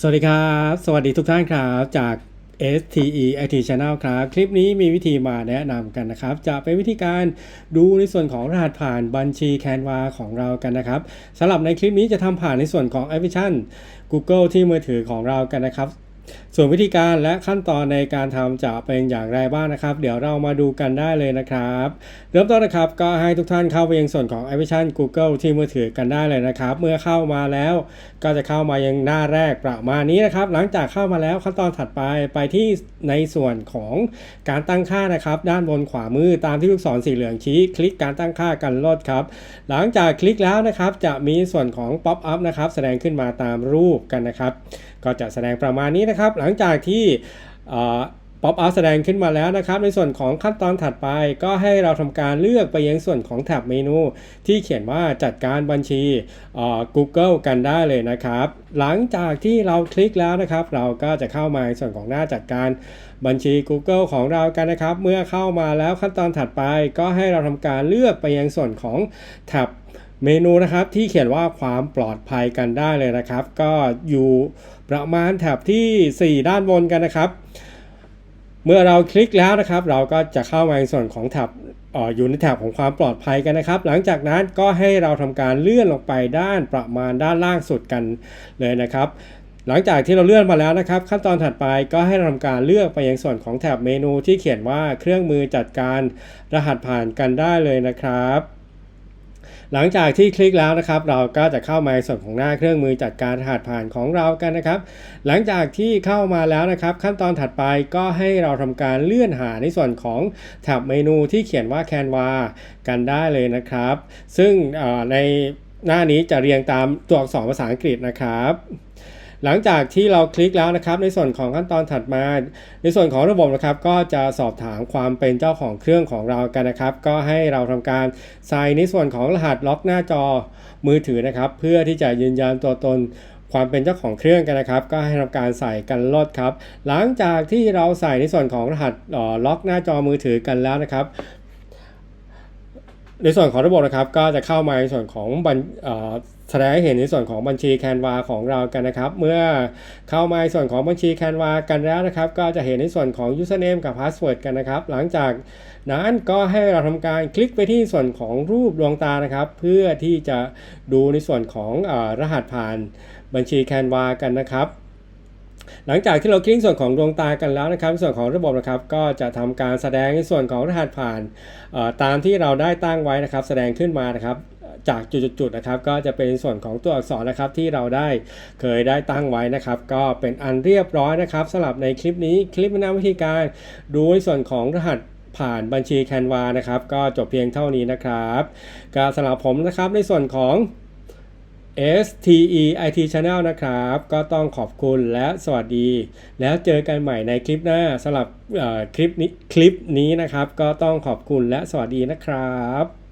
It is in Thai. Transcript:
สวัสดีครับ สวัสดีทุกท่านครับจาก STE IT Channel ครับ คลิปนี้มีวิธีมาแนะนำกันนะครับ จะเป็นวิธีการดูในส่วนของรหัสผ่านบัญชี Canva ของเรากันนะครับสำหรับในคลิปนี้จะทำผ่านในส่วนของแอปพลิเคชัน Google ที่มือถือของเรากันนะครับ ส่วนวิธีการและขั้นตอนในการทำจะเป็นอย่างไรบ้างนะครับ เดี๋ยวเรามาดูกันได้เลยนะครับ เริ่มต้นนะครับก็ให้ทุกท่านเข้าไปยังส่วนของแอปพลิเคชัน Google ที่มือถือกันได้เลยนะครับ เมื่อเข้ามาแล้วก็จะเข้ามายังหน้าแรกประมาณนี้นะครับ หลังจากเข้ามาแล้วขั้นตอนถัดไปไปที่ในส่วนของการตั้งค่านะครับ ด้านบนขวามือตามที่ลูกศรสีเหลืองชี้ คลิกการตั้งค่ากันลดครับหลังจากคลิกแล้วนะครับจะมีส่วนของ Pop up นะครับแสดงขึ้นมาตามรูปกันนะครับ ก็จะแสดงประมาณนี้นะครับ หลังจากที่ป๊อปอัพแสดงขึ้นมาแล้วนะครับ ในส่วนของขั้นตอนถัดไปก็ให้เราทำการเลือกไปยังส่วนของแท็บเมนู ที่เขียนว่าจัดการบัญชี Google กันได้เลยนะครับ หลังจากที่เราคลิกแล้วนะครับ เราก็จะเข้ามาในส่วนของหน้าจัดการบัญชี Google ของเรากันนะครับ เมื่อเข้ามาแล้วขั้นตอนถัดไป ก็ให้เราทำการเลือกไปยังส่วนของแท็บ เมนูนะครับที่เขียนว่าความปลอดภัยกันได้เลยนะครับ ก็อยู่ประมาณแถบที่ 4 ด้านบนกันนะครับ เมื่อเราคลิกแล้วนะครับ เราก็จะเข้ามาในส่วนของแถบอออยู่ในแถบของความปลอดภัยกันนะครับ หลังจากนั้นก็ให้เราทำการเลื่อนลงไปด้านประมาณด้านล่างสุดกันเลยนะครับ หลังจากที่เราเลื่อนมาแล้วนะครับ ขั้นตอนถัดไปก็ให้เราทำการเลือกไปยังส่วนของแถบเมนูที่เขียนว่าเครื่องมือจัดการรหัสผ่านกันได้เลยนะครับ หลังจากที่คลิกแล้วนะครับ เราก็จะเข้ามาในส่วนของหน้าเครื่องมือจัดการรหัสผ่านของเรากันนะครับ หลังจากที่เข้ามาแล้วนะครับ ขั้นตอนถัดไปก็ให้เราทำการเลื่อนหาในส่วนของแท็บเมนูที่เขียนว่า Canva กันได้เลยนะครับ ซึ่งในหน้านี้จะเรียงตามตัวอักษรภาษาอังกฤษนะครับ หลังจากที่เราคลิกแล้วนะครับ ในส่วนของขั้นตอนถัดมา ในส่วนของระบบนะครับก็จะสอบถามความเป็นเจ้าของเครื่องของเรากันนะครับ ก็ให้เราทำการใส่ในส่วนของรหัสล็อกหน้าจอมือถือนะครับ เพื่อที่จะยืนยันตัวตนความเป็นเจ้าของเครื่องกันนะครับ ก็ให้ทำการใส่กันลดครับ หลังจากที่เราใส่ในส่วนของรหัสล็อกหน้าจอมือถือกันแล้วนะครับ ในส่วนของระบบนะครับก็จะเข้ามาในส่วนของบัญแสดงให้เห็นในส่วนของบัญชี Canva ของเรากันนะครับ เมื่อเข้ามาในส่วนของบัญชี Canva กันแล้วนะครับ ก็จะเห็นในส่วนของ username กับ password กันนะครับ หลังจากนั้นก็ให้เราทำการคลิกไปที่ส่วนของรูปดวงตานะครับ เพื่อที่จะดูในส่วนของอรหัสผ่านบัญชี Canva กันนะครับ หลังจากที่เราคลิกส่วนของดวงตากันแล้วนะครับ ส่วนของระบบนะครับก็จะทำการแสดงในส่วนของรหัสผ่านตามที่เราได้ตั้งไว้นะครับ แสดงขึ้นมานะครับจากจุดๆนะครับก็จะเป็นส่วนของตัวอักษรนะครับที่เราได้เคยได้ตั้งไว้นะครับ ก็เป็นอันเรียบร้อยนะครับสำหรับในคลิปนี้คลิปแนะนำวิธีการดูในส่วนของรหัสผ่านบัญชี Canva นะครับ ก็จบเพียงเท่านี้นะครับก็สำหรับผมนะครับในส่วนของ STE IT Channel นะครับ ก็ต้องขอบคุณและสวัสดี แล้วเจอกันใหม่ในคลิปหน้าสำหรับคลิปนี้คลิปนี้นะครับ ก็ต้องขอบคุณและสวัสดีนะครับ